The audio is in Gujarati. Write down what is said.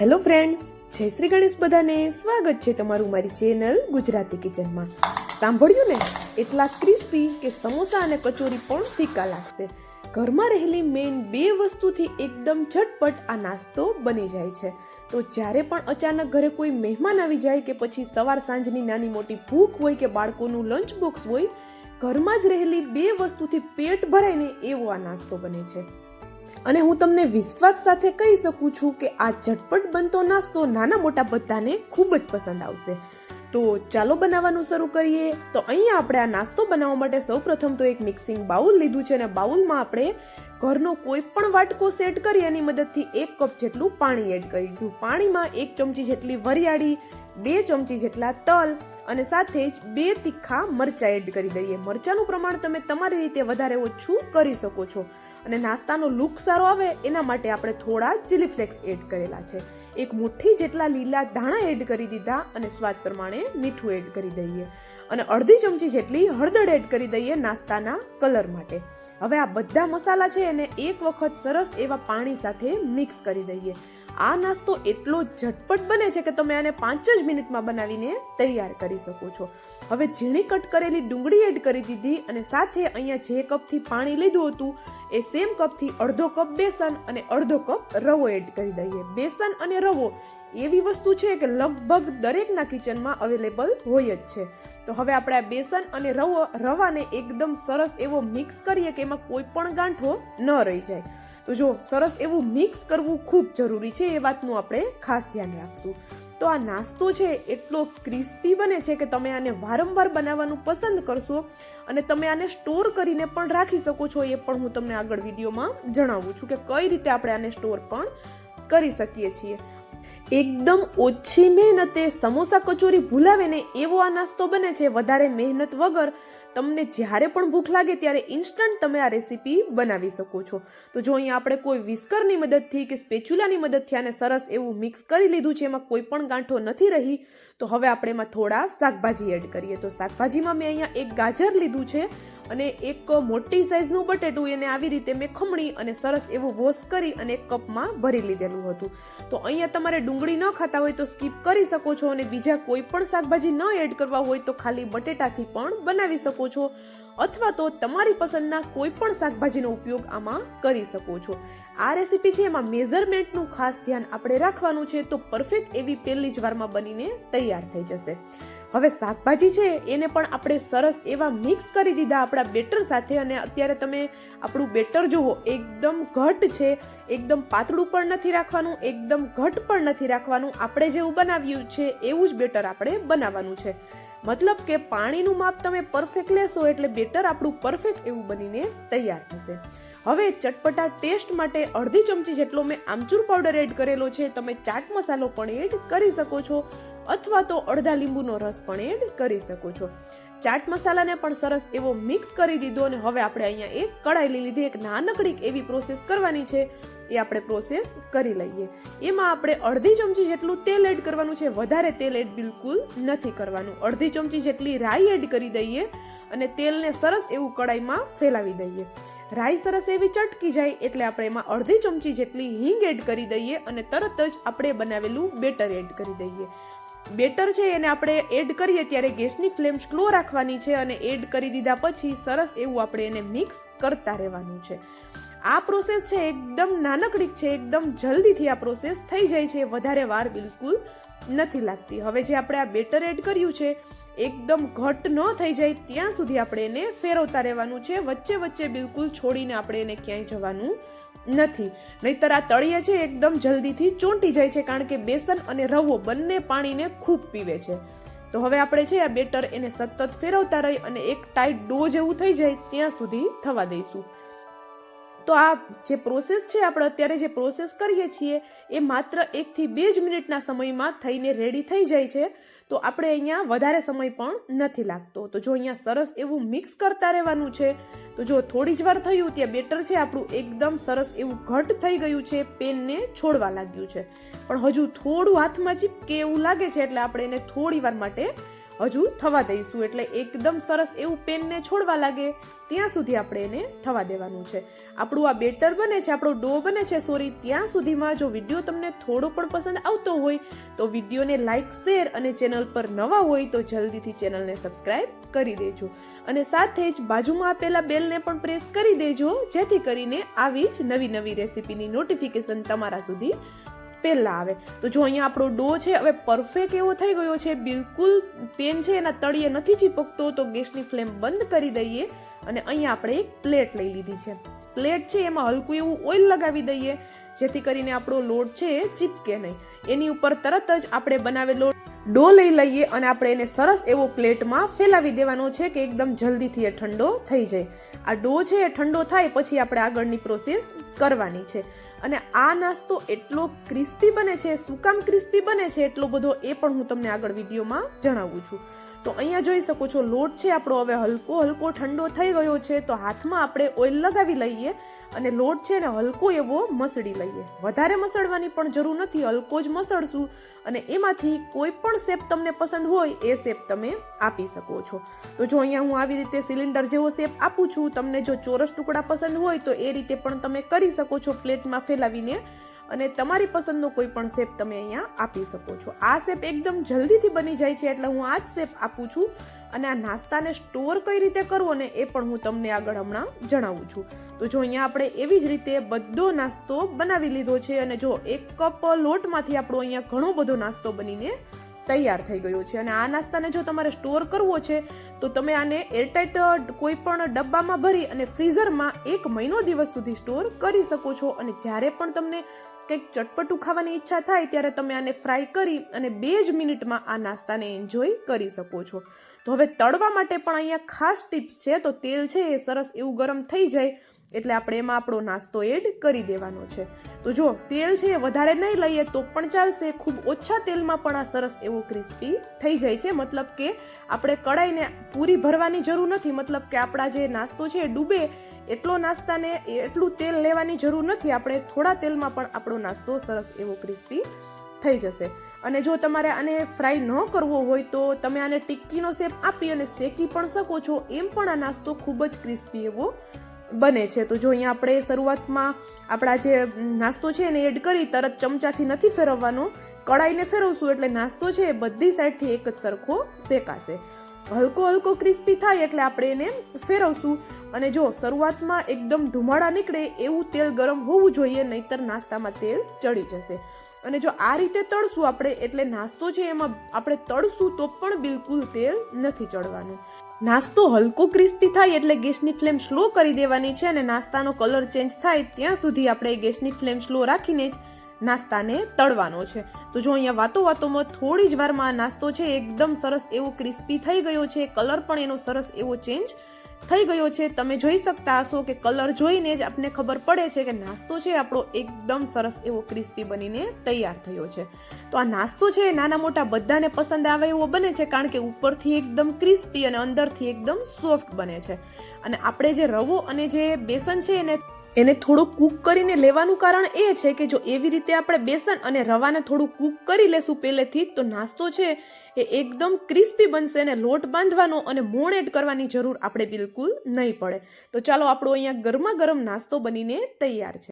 હેલો ફ્રેન્ડ્સ, જય શ્રી ગણેશ બધાને. સ્વાગત છે તમારું મારી ચેનલ ગુજરાતી કિચનમાં. સાંભળ્યું ને? એટલા ક્રિસ્પી કે સમોસા અને કચોરી પણ ફીકા લાગશે. ઘરમાં રહેલી મેઇન બે વસ્તુથી એકદમ ઝટપટ આ નાસ્તો બની જાય છે. તો જ્યારે પણ અચાનક ઘરે કોઈ મહેમાન આવી જાય કે પછી સવાર સાંજની નાની મોટી ભૂખ હોય કે બાળકોનું લંચ બોક્સ હોય, ઘરમાં જ રહેલી બે વસ્તુથી પેટ ભરાય ને એવો આ નાસ્તો બને છે. અને હું તમને વિશ્વાસ સાથે કહી શકું છું કે આ ઝટપટ બનતો નાસ્તો નાના મોટા બધાને ખૂબ જ પસંદ આવશે. તો ચાલો બનાવવાનું શરૂ કરીએ. તો અહીંયા આપણે આ નાસ્તો બનાવવા માટે સૌપ્રથમ તો એક મિક્સિંગ બાઉલ લીધું છે અને બાઉલમાં આપણે ઘરનો કોઈ પણ વાટકો સેટ કરી એની મદદથી એક કપ જેટલું પાણી એડ કરી દીધું. પાણીમાં એક ચમચી જેટલી વરિયાળી બે ચમચી જેટલા તલ અને સાથે જ બે તીખા મરચા એડ કરી દઈએ. મરચાનું પ્રમાણ તમે તમારી રીતે વધારે ઓછું કરી શકો છો. અને નાસ્તાનો લુક સારો આવે, એના માટે આપણે થોડા ચીલી ફ્લેક્સ એડ કરેલા છે. એક મુઠ્ઠી જેટલા લીલા ધાણા એડ કરી દીધા અને સ્વાદ પ્રમાણે મીઠું એડ કરી દઈએ. અને અડધી ચમચી જેટલી હળદર એડ કરી દઈએ નાસ્તાના કલર માટે. હવે આ બધા મસાલા છે એને એક વખત સરસ એવા પાણી સાથે મિક્સ કરી દઈએ. આ નાસ્તો એટલો ઝટપટ બને છે કે તમે આને પાંચ જ મિનિટમાં બનાવીને તૈયાર કરી શકો છો. હવે ઝીણી કટ કરેલી ડુંગળી એડ કરી દીધી અને સાથે અહીંયા જે કપથી પાણી લીધું હતું, એ સેમ કપથી અડધો કપ બેસન અને અડધો કપ રવો એડ કરી દઈએ. બેસન અને રવો એવી વસ્તુ છે કે લગભગ દરેકના કિચનમાં અવેલેબલ હોય જ છે. તો હવે આપણે આ બેસન અને રવો, રવાને એકદમ સરસ એવો મિક્સ કરીએ કે એમાં કોઈ પણ ગાંઠો ન રહી જાય. તો જો સરસ એવું મિક્સ કરવું ખૂબ જરૂરી છે, એ વાતનું આપણે ખાસ ધ્યાન રાખશું. તો આ નાસ્તો છે, એટલો ક્રિસ્પી બને છે કે તમે આને વારંવાર બનાવવાનું પસંદ કરશો અને તમે આને સ્ટોર કરીને પણ રાખી શકો છો, એ પણ હું તમને આગળ વિડીયોમાં જણાવું છું કે કઈ રીતે આપણે આને સ્ટોર પણ કરી શકીએ છીએ. એકદમ ઓછી મહેનતે સમોસા કચોરી ભૂલાવીને એવો આ નાસ્તો બને છે, વધારે મહેનત વગર તમને જ્યારે પણ ભૂખ લાગે ત્યારે ઇન્સ્ટન્ટ તમે આ રેસીપી બનાવી શકો છો. તો જો અહીંયા આપણે કોઈ વિસ્કરની મદદથી કે સ્પેચ્યુલાની મદદથી આને સરસ એવું મિક્સ કરી લીધું છે, એમાં કોઈ પણ ગાંઠો નથી રહી, તો હવે આપણે એમાં થોડા શાકભાજી એડ કરીએ. તો શાકભાજીમાં મેં અહીંયા એક ગાજર લીધું છે અને એક મોટી સાઇઝનું બટેટું એને આવી રીતે મેં ખમણી અને સરસ એવું વોશ કરી અને એક કપમાં ભરી લીધેલું હતું. તો અહીંયા તમારે ડુંગળી ન ખાતા હોય તો સ્કીપ કરી શકો છો અને બીજા કોઈ પણ શાકભાજી ન એડ કરવા હોય તો ખાલી બટેટાથી પણ બનાવી શકો છો. અથવા તો તમારી પસંદના કોઈ પણ શાકભાજીનો ઉપયોગ આમાં કરી શકો છો. આ રેસીપી છે એમાં મેઝરમેન્ટનું ખાસ ધ્યાન આપણે રાખવાનું છે તો પરફેક્ટ એવી પહેલી જ વારમાં બનીને તૈયાર થઈ જશે. હવે શાકભાજી છે, એને પણ આપણે સરસ એવા મિક્સ કરી દીધા આપણા બેટર સાથે અને અત્યારે તમે આપણું બેટર જુઓ, એકદમ ઘટ છે, એકદમ પાતળું પણ નથી રાખવાનું, એકદમ ઘટ પણ નથી રાખવાનું. આપણે જેવું બનાવ્યું છે, એવું જ બેટર આપણે બનાવવાનું છે. મતલબ કે પાણીનું માપ તમે પરફેક્ટ લેશો એટલે બેટર આપણું પરફેક્ટ એવું બનીને તૈયાર થશે. હવે ચટપટા ટેસ્ટ માટે અડધી ચમચી જેટલો મેં આમચૂર પાવડર એડ કરેલો છે. તમે ચાટ મસાલો પણ એડ કરી શકો છો. અથવા તો અડધા લીંબુનો રસ પણ એડ કરી શકો છો. ચાટ મસાલાને પણ સરસ એવો મિક્સ કરી દીધો અને હવે આપણે અહીંયા એક કડાઈ લીધી, એક નાનકડી એવી પ્રોસેસ કરવાની છે. એ આપણે પ્રોસેસ કરી લઈએ. એમાં આપણે અડધી ચમચી જેટલું તેલ એડ કરવાનું છે. વધારે તેલ એડ બિલકુલ નથી કરવાનું. અડધી ચમચી જેટલી રાઈ એડ કરી દઈએ અને તેલને સરસ એવું કડાઈમાં ફેલાવી દઈએ. રાઈ સરસ એવી ચટકી જાય એટલે આપણે એમાં અડધી ચમચી જેટલી હિંગ એડ કરી દઈએ અને તરત જ આપણે બનાવેલું બેટર એડ કરી દઈએ. બેટર છે એને આપણે એડ કરીએ ત્યારે ગેસની ફ્લેમ સ્લો રાખવાની છે અને એડ કરી દીધા પછી સરસ એવું આપણે એને મિક્સ કરતા રહેવાનું છે. આ પ્રોસેસ છે એકદમ નાનકડી છે, એકદમ જલ્દીથી આ પ્રોસેસ થઈ જાય છે, વધારે વાર બિલકુલ નથી લાગતી. હવે જે આપણે આ બેટર એડ કર્યું છે, એકદમ ઘટ ન થઈ જાય ત્યાં સુધી આપણે એને ફેરવતા રહેવાનું છે. વચ્ચે વચ્ચે બિલકુલ છોડીને આપણે એને ક્યાંય જવાનું નથી. નહીતર આ તળિયે છે એકદમ જલ્દીથી ચોંટી જાય છે કારણ કે બેસન અને રવો બંને પાણીને ખૂબ પીવે છે. તો હવે આપણે છે આ બેટર એને સતત ફેરવતા રહી અને એક ટાઈટ ડો જેવું થઈ જાય ત્યાં સુધી થવા દઈશું. તો આ જે પ્રોસેસ છે આપણે અત્યારે જે પ્રોસેસ કરીએ છીએ એ માત્ર એકથી બે જ મિનિટના સમયમાં થઈને રેડી થઈ જાય છે. તો આપણે અહીંયા વધારે સમય પણ નથી લાગતો. તો જો અહીંયા સરસ એવું મિક્સ કરતા રહેવાનું છે તો જો થોડી જ વાર થયું ત્યાં બેટર છે, આપણું એકદમ સરસ એવું ઘટ થઈ ગયું છે, પેનને છોડવા લાગ્યું છે. પણ હજુ થોડું હાથમાં ચીપકે એવું લાગે છે, એટલે આપણે એને થોડી વાર માટે હજુ થવા દઈશું એટલે એકદમ સરસ એવું પેનને છોડવા લાગે ત્યાં સુધી આપણે એને થવા દેવાનું છે. આપણું આ બેટર બને છે, આપણો ડો બને છે, સોરી, ત્યાં સુધીમાં જો વીડિયો તમને થોડો પણ પસંદ આવતો હોય તો વિડીયોને લાઇક શેર અને ચેનલ પર નવા હોય તો જલ્દીથી ચેનલને સબસ્ક્રાઇબ કરી દેજો. અને સાથે જ બાજુમાં આપેલા બેલને પણ પ્રેસ કરી દેજો, જેથી કરીને આવી જ નવી નવી રેસીપીની નોટિફિકેશન તમારા સુધી પહેલા આવે તો જો અહીંયા આપણો ડો છે, હવે પરફેક્ટ એવો થઈ ગયો છે. બિલકુલ પેન છે, એના તળિયે નથી ચીપકતો, તો ગેસની ફ્લેમ બંધ કરી દઈએ અને અહીંયા આપણે એક પ્લેટ લઈ લીધી છે. પ્લેટ છે, એમાં હલકું એવું ઓઇલ લગાવી દઈએ, જેથી કરીને આપણો લોટ છે એ ચીપકે નહીં. એની ઉપર તરત જ આપણે બનાવેલો ડો લઈ લઈએ અને આપણે એને સરસ એવો પ્લેટમાં ફેલાવી દેવાનો છે કે એકદમ જલ્દીથી એ ઠંડો થઈ જાય. આ ડો છે, એ ઠંડો થાય, પછી આપણે આગળની પ્રોસેસ કરવાની છે. અને આ નાસ્તો એટલો ક્રિસ્પી બને છે, શું ક્રિસ્પી બને છે એટલો બધો એ પણ હું તમને આગળ વિડીયોમાં જણાવું છું. તો અહીંયા જોઈ શકો છો, લોટ છે આપણો હવે હલકો હલકો ઠંડો થઈ ગયો છે, તો હાથમાં આપણે ઓઇલ લગાવી લઈએ અને લોટ છે ને હલકો એવો મસળી લઈએ. વધારે મસળવાની પણ જરૂર નથી, હલકો જ મસળશું અને એમાંથી કોઈ પણ શેપ તમને પસંદ હોય એ શેપ તમે આપી શકો છો. તો જો અહીંયા હું આવી રીતે સિલિન્ડર જેવો શેપ આપું છું, તમને જો ચોરસ ટુકડા પસંદ હોય તો એ રીતે પણ તમે કરી શકો છો, પ્લેટમાં ફેલાવીને અને તમારી પસંદનો કોઈ પણ શેપ તમે અહીંયા આપી શકો છો. આ શેપ એકદમ જલ્દીથી બની જાય છે એટલે હું આ જ શેપ આપું છું અને આ નાસ્તાને સ્ટોર કઈ રીતે કરવો ને એ પણ હું તમને આગળ હમણાં જણાવું છું. તો જો અહીંયા આપણે એવી જ રીતે બધો નાસ્તો બનાવી લીધો છે અને જો એક કપ લોટમાંથી આપણો અહીંયા ઘણો બધો નાસ્તો બનીને તૈયાર થઈ ગયું છે અને આ નાસ્તાને જો તમારે સ્ટોર કરવો છે, તો તમે આને એરટાઇટ કોઈ પણ ડબ્બામાં ભરી અને ફ્રીઝરમાં એક મહિનો દિવસ સુધી સ્ટોર કરી શકો છો. અને જ્યારે પણ તમને કંઈક ચટપટું ખાવાની ઈચ્છા થાય, ત્યારે તમે આને ફ્રાય કરી અને બે જ મિનિટમાં આ નાસ્તાને એન્જોય કરી શકો છો. તો હવે તળવા માટે પણ અહીંયા ખાસ ટિપ્સ છે, તો તેલ છે એ સરસ એવું ગરમ થઈ જાય. એટલે આપણે એમાં આપણો નાસ્તો એડ કરી દેવાનો છે. તો જો, તેલ છે એ વધારે નહીં લઈએ તો પણ ચાલશે. ખૂબ ઓછા તેલમાં પણ આ સરસ એવો ક્રિસ્પી થઈ જાય છે. મતલબ કે આપણે કડાઈને પૂરી ભરવાની જરૂર નથી. મતલબ કે આપણા જે નાસ્તો છે એ ડૂબે, એટલો નાસ્તાને એટલું તેલ લેવાની જરૂર નથી. આપણે થોડા તેલમાં પણ આપણો નાસ્તો સરસ એવો ક્રિસ્પી થઈ જશે. અને જો તમારે આને ફ્રાય ન કરવો હોય તો તમે આને ટિક્કીનો શેપ આપી અને શેકી પણ શકો છો. એમ પણ આ નાસ્તો ખૂબ જ ક્રિસ્પી એવો બને છે. તો જો અહીંયા આપણે શરૂઆતમાં આપણા જે નાસ્તો છે એને એડ કરી, તરત ચમચાથી નથી ફેરવવાનો, કડાઈને ફેરવશું એટલે નાસ્તો છે એ બધી સાઈડથી એક જ સરખો શેકાશે. હલકો હલકો ક્રિસ્પી થાય એટલે આપણે એને ફેરવશું. અને જો શરૂઆતમાં એકદમ ધુમાડા નીકળે એવું તેલ ગરમ હોવું જોઈએ, નહીતર નાસ્તામાં તેલ ચડી જશે. અને જો આ રીતે તળશું આપણે, એટલે નાસ્તો છે એમાં આપણે તળશું તો પણ બિલકુલ તેલ નથી ચડવાનું. નાસ્તો હલકો ક્રિસ્પી થાય એટલે ગેસની ફ્લેમ સ્લો કરી દેવાની છે અને નાસ્તાનો કલર ચેન્જ થાય ત્યાં સુધી આપણે ગેસની ફ્લેમ સ્લો રાખીને જ નાસ્તાને તળવાનો છે. તો જો અહીંયા વાતો વાતોમાં થોડી જ વારમાં નાસ્તો છે એકદમ સરસ એવો ક્રિસ્પી થઈ ગયો છે, કલર પણ એનો સરસ એવો ચેન્જ થઈ ગયો છે. તમે જોઈ શકતા હશો કે કલર જોઈને જ આપને ખબર પડે છે કે નાસ્તો છે આપણો એકદમ સરસ એવો ક્રિસ્પી બનીને તૈયાર થયો છે. તો આ નાસ્તો છે નાના મોટા બધાને પસંદ આવે એવો બને છે કારણ કે ઉપરથી એકદમ ક્રિસ્પી અને અંદરથી એકદમ સોફ્ટ બને છે. અને આપણે જે રવો અને જે બેસન છે એને એને થોડું કૂક કરીને લેવાનું કારણ એ છે કે જો એવી રીતે આપણે બેસન અને રવાને થોડું કૂક કરી લેશું પહેલેથી તો નાસ્તો છે એ એકદમ ક્રિસ્પી બનશે અને લોટ બાંધવાનો અને મોણ એડ કરવાની જરૂર આપણે બિલકુલ નહીં પડે. તો ચાલો આપણો અહીંયા ગરમા ગરમ નાસ્તો બનીને તૈયાર છે.